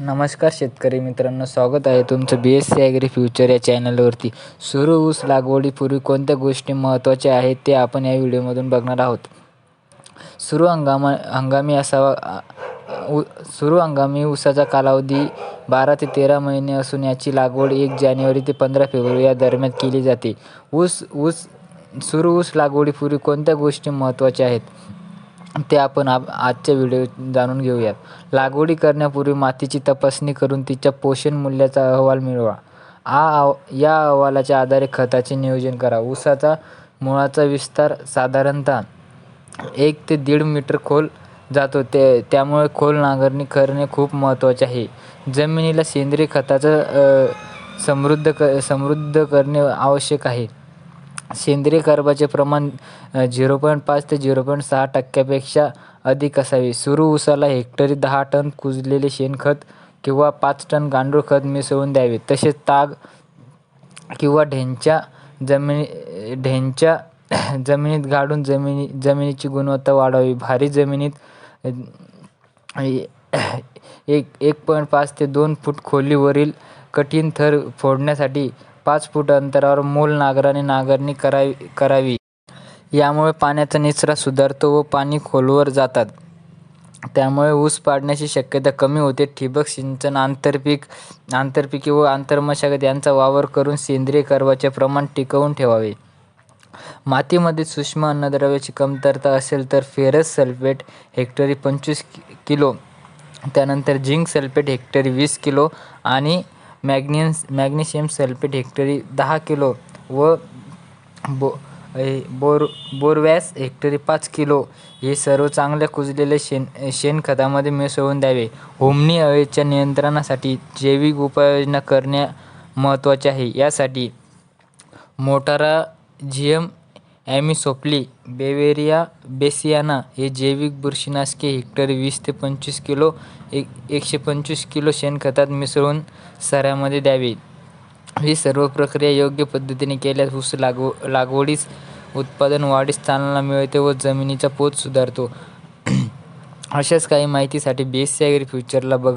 नमस्कार शेतकरी मित्रांनो स्वागत आहे तुमचं B S C agri future या चॅनलवरती. सुरू ऊस लागवडीपूर्वी कोणत्या गोष्टी महत्त्वाच्या आहेत ते आपण या व्हिडिओमधून बघणार आहोत. सुरू हंगामा हंगामी असावा उ सुरू हंगामी ऊसाचा कालावधी बारा ते तेरा महिने असून याची लागवड एक जानेवारी ते पंधरा फेब्रुवारी या दरम्यान केली जाते. ऊस ऊस सुरू ऊस लागवडीपूर्वी कोणत्या गोष्टी महत्त्वाच्या आहेत? ते आपण आप आजच्या व्हिडिओ जाणून घेऊयात. लागवडी करण्यापूर्वी मातीची तपासणी करून तिच्या पोषण मूल्याचा अहवाल मिळवा. आ अव या अहवालाच्या आधारे खताचे नियोजन करा. ऊसाचा मुळाचा विस्तार साधारणतः एक ते दीड मीटर खोल जातो. ते त्यामुळे खोल नांगरणी करणे खूप महत्त्वाचे आहे. जमिनीला सेंद्रिय खताचं समृद्ध क समृद्ध करणे आवश्यक आहे. सेंद्रिय कर्बाचे प्रमाण झिरो पॉईंट पाच ते झिरो पॉईंट सहा टक्क्यापेक्षा अधिक असावे. सुरू ऊसाला हेक्टरी दहा टन कुजलेले शेणखत किंवा पाच टन गांडूळ खत मिसळून द्यावे. तसेच ताग किंवा ढेंच्या जमिनी ढेंच्या जमिनीत गाडून जमिनी जमिनीची गुणवत्ता वाढवावी भारी जमिनीत एक एक पॉईंट पाच ते दोन फूट खोलीवरील कठीण थर फोडण्यासाठी पाच फूट अंतरावर मूल नांगराने नांगरणी करावी करावी. यामुळे पाण्याचा निचरा सुधारतो व पाणी खोलवर जातात. त्यामुळे ऊस पाडण्याची शक्यता कमी होते. ठिबक सिंचन आंतरपीक आंतरपिके व आंतरमशागत यांचा वापर करून सेंद्रिय कर्वाचे प्रमाण टिकवून ठेवावे. मातीमध्ये सूक्ष्म अन्नद्रव्याची कमतरता असेल तर फेरस सल्फेट हेक्टरी पंचवीस किलो त्यानंतर झिंक सल्फेट हेक्टरी वीस किलो आणि मॅग्नियन्स मॅग्नेशियम सल्फेट हेक्टरी दहा किलो व बो बोर बोरवॅस हेक्टरी पाच किलो. हे सर्व चांगल्या कुजलेले शेण शेणखतामध्ये मिसळून द्यावे. होमनी अळीच्या नियंत्रणासाठी जैविक उपाययोजना करणे महत्त्वाचे आहे. यासाठी मोटारा झियम ॲमिसोप्ली बेवेरिया बेसियाना हे जैविक बुरशीनाशके हेक्टरी वीस ते पंचवीस किलो एक एकशे पंचवीस किलो शेणखतात मिसळून सऱ्यामध्ये द्यावी. ही सर्व प्रक्रिया योग्य पद्धतीने केल्यास ऊस लागव लागवडीस उत्पादन वाढीस चालना मिळते व जमिनीचा पोत सुधारतो. अशाच काही माहितीसाठी बी एस सी ॲग्री फ्युचरला बघा.